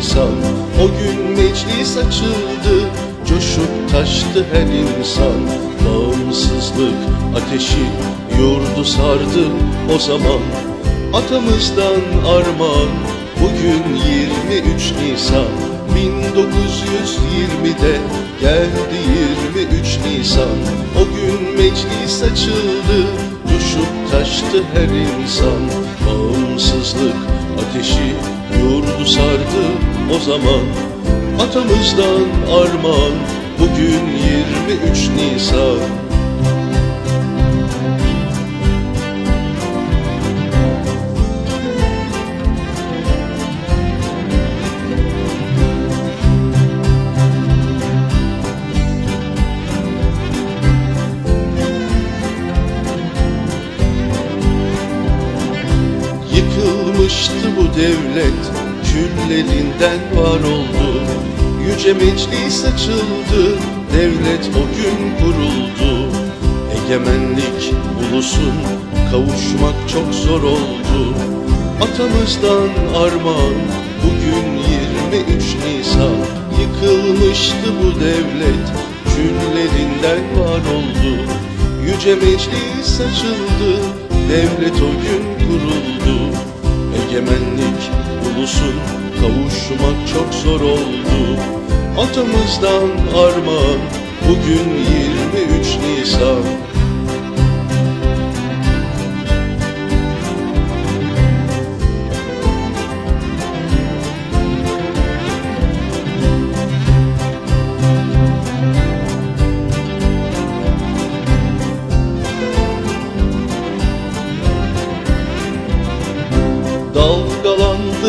Nisan. O gün meclis açıldı Coşup taştı her insan. Bağımsızlık ateşi yurdu sardı o zaman. Atamızdan armağan Bugün 23 Nisan. 1920'de geldi 23 Nisan. O gün meclis açıldı Coşup taştı her insan. Bağımsızlık ateşi yurdu sardı o zaman. Atamızdan armağan Bugün 23 Nisan Yıkılmıştı bu devlet Küllerinden var oldu. Yüce meclis açıldı Devlet o gün kuruldu. Egemenlik ulusun Kavuşmak çok zor oldu. Atamızdan armağan Bugün 23 Nisan. Yıkılmıştı bu devlet Küllerinden var oldu. Yüce meclis açıldı Devlet o gün kuruldu Egemenlik ulusun kavuşmak çok zor oldu. Atamızdan armağan bugün 23 Nisan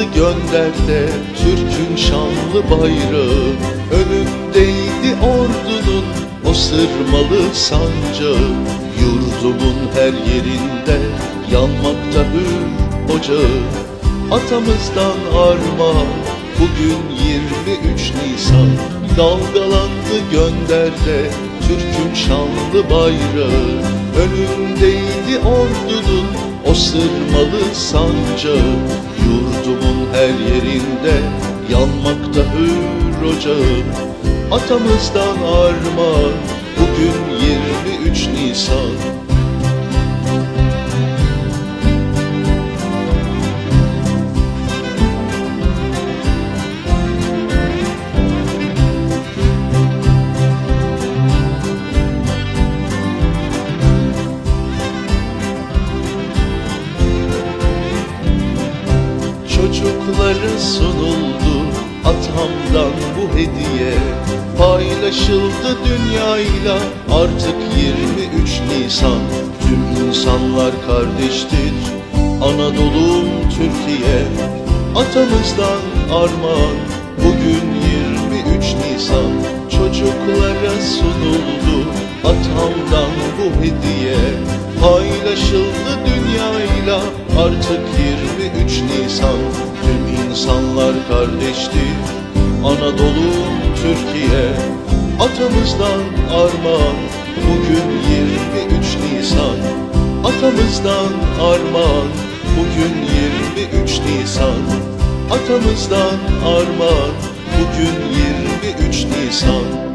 Dalgalandı gönderde Türk'ün şanlı bayrağı Önündeydi ordunun o sırmalı sancağı. Yurdumun her yerinde yanmakta hür ocağı. Atamızdan armağan bugün 23 Nisan. Dalgalandı gönderde Türk'ün şanlı bayrağı. Önündeydi ordunun o sırmalı sancağı Yurdumun her yerinde yanmakta hür ocağı Atamızdan armağan bugün 23 Nisan Çocuklara sunuldu atamdan bu hediye. Paylaşıldı dünyayla artık 23 Nisan. Tüm insanlar kardeştir Anadolu'm Türkiye. Atamızdan armağan bugün 23 Nisan. Çocuklara sunuldu atamdan bu hediye. Paylaşıldı dünyayla artık 23 Nisan kardeştir Anadolu Türkiye. Atamızdan armağan bugün 23 Nisan. Atamızdan armağan bugün 23 Nisan. Atamızdan armağan bugün 23 Nisan